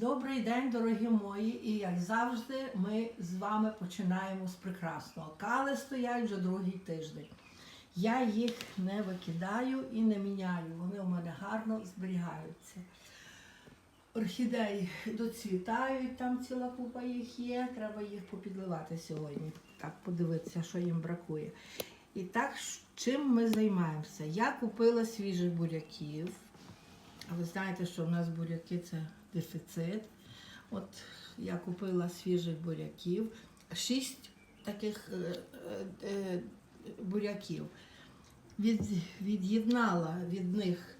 Добрий день, дорогі мої, і як завжди, ми з вами починаємо з прекрасного. Кали стоять вже другий тиждень. Я їх не викидаю і не міняю. Вони у мене гарно зберігаються. Орхідеї доцвітають, там ціла купа їх є. Треба їх попідливати сьогодні. Так, подивитися, що їм бракує. І так, чим ми займаємося? Я купила свіжих буряків. А ви знаєте, що в нас буряки це дефіцит. От я купила свіжих буряків, шість таких е, е, е, буряків. Від, від'єднала від них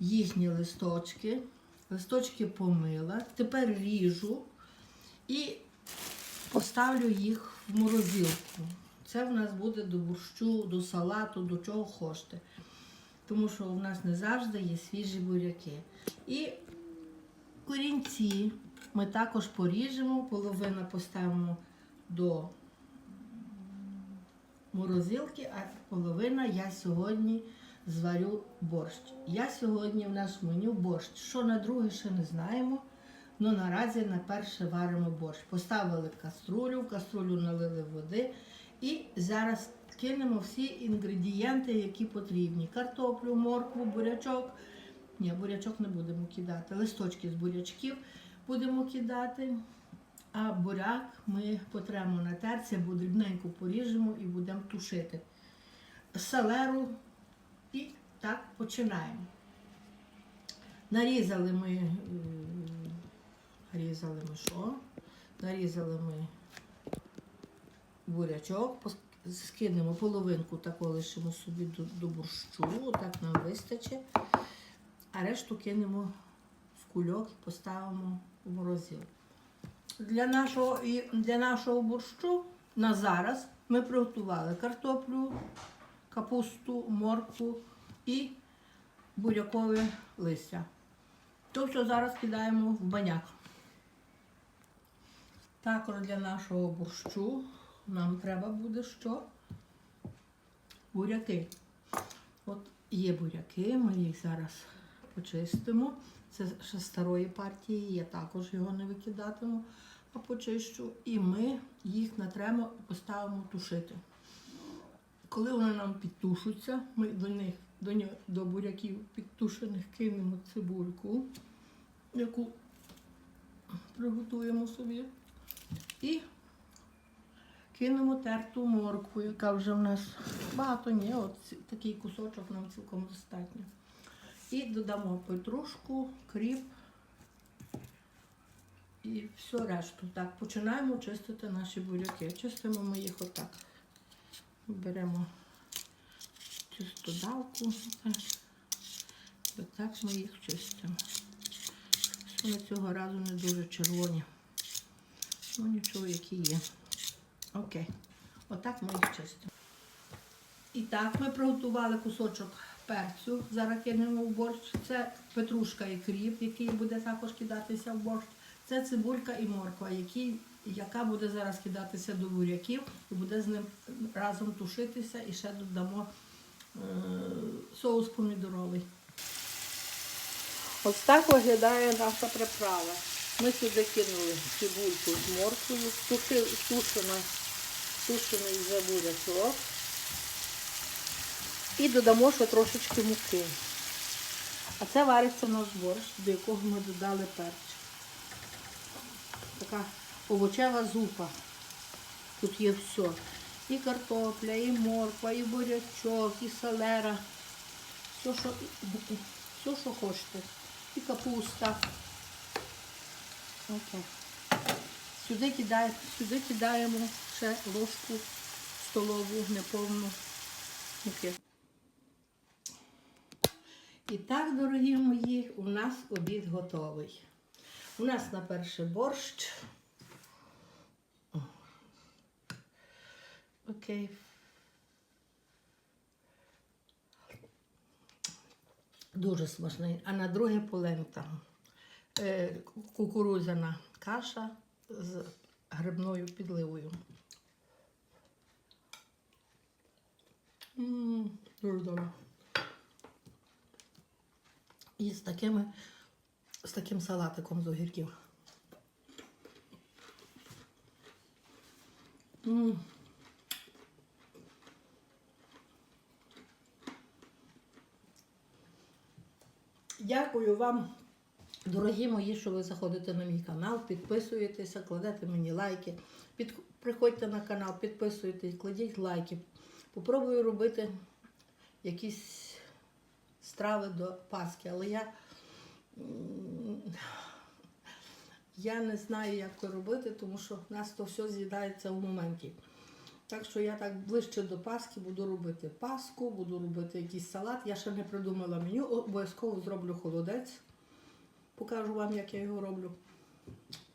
їхні листочки, листочки помила, тепер ріжу і поставлю їх в морозилку. Це в нас буде до борщу, до салату, до чого хочете тому що у нас не завжди є свіжі буряки. І корінці ми також поріжемо, половину поставимо до морозилки, а половина я сьогодні зварю борщ. Я сьогодні в нас меню борщ. Що на друге ще не знаємо. Ну наразі на перше варимо борщ. Поставили каструлю, в каструлю налили води і зараз кинемо всі інгредієнти, які потрібні. Картоплю, моркву, бурячок. Ні, бурячок не будемо кидати. Листочки з бурячків будемо кидати. А буряк ми потремо на терці, або дрібненько поріжемо і будемо тушити. Селеру і так починаємо. Нарізали ми, е, нарізали ми що? Нарізали ми бурячок, скинемо половинку таку лишимо собі до, до борщу, так нам вистачить. А решту кинемо в кульок і поставимо в морозилку. Для нашого, для нашого борщу на зараз ми приготували картоплю, капусту, моркву і бурякове листя. То все зараз кидаємо в баняк. Також для нашого борщу нам треба буде що? Буряки. От є буряки, ми їх зараз почистимо. Це ще з старої партії, я також його не викидатиму, а почищу. І ми їх натремо і поставимо тушити. Коли вони нам підтушуться, ми до них, до, нього- до буряків підтушених кинемо цибульку, яку приготуємо собі. І кинемо терту моркву, яка вже в нас багато ні, от такий кусочок нам цілком достатньо. І додамо петрушку, кріп і все решту. Так, починаємо чистити наші буряки. Чистимо ми їх отак. Беремо чистодавку. Так. Отак ми їх чистимо. Вони цього разу не дуже червоні. Ну нічого, які є. Окей. Отак ми їх. І так ми приготували кусочок перцю. Зараз кинемо в борщ. Це петрушка і кріп, який буде також кидатися в борщ. Це цибулька і морква, які, яка буде зараз кидатися до буряків і буде з ним разом тушитися. І ще додамо е, соус помідоровий. Ось так виглядає наша приправа. Ми сюди кинули цибульку з морквою, тушено, тушений вже бурячок. І додамо ще трошечки муки. А це вариться наш борщ, до якого ми додали перчик. Така овочева зупа. Тут є все. І картопля, і морква, і бурячок, і салера. Все, що, все, що хочете. І капуста. Окей. Сюди, кидає, сюди кидаємо ще ложку столову неповну муки. І так, дорогі мої, у нас обід готовий. У нас на перший борщ. Окей. Дуже смачний. А на друге полента кукурудзяна каша з грибною підливою. М, Дуже добре. І з такими з таким салатиком з огірків. М. Дякую вам, дорогі мої, що ви заходите на мій канал, підписуєтеся, кладете мені лайки. Під... Приходьте на канал, підписуйтесь, кладіть лайки. Попробую робити якісь страви до Пасхи, але я, я не знаю, як це робити, тому що в нас то все з'їдається в моменті. Так що я так ближче до Пасхи буду робити паску, буду робити якийсь салат. Я ще не придумала меню, обов'язково зроблю холодець. Покажу вам, як я його роблю.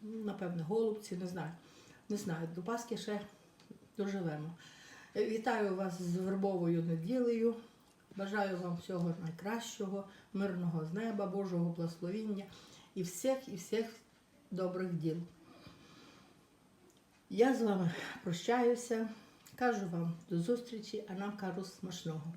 Напевне, голубці, не знаю. Не знаю, до Пасхи ще доживемо. Вітаю вас з вербовою неділею. Бажаю вам всього найкращого, мирного з неба, Божого благословіння і всіх, і всіх добрих діл. Я з вами прощаюся, кажу вам до зустрічі, а нам кажу смачного.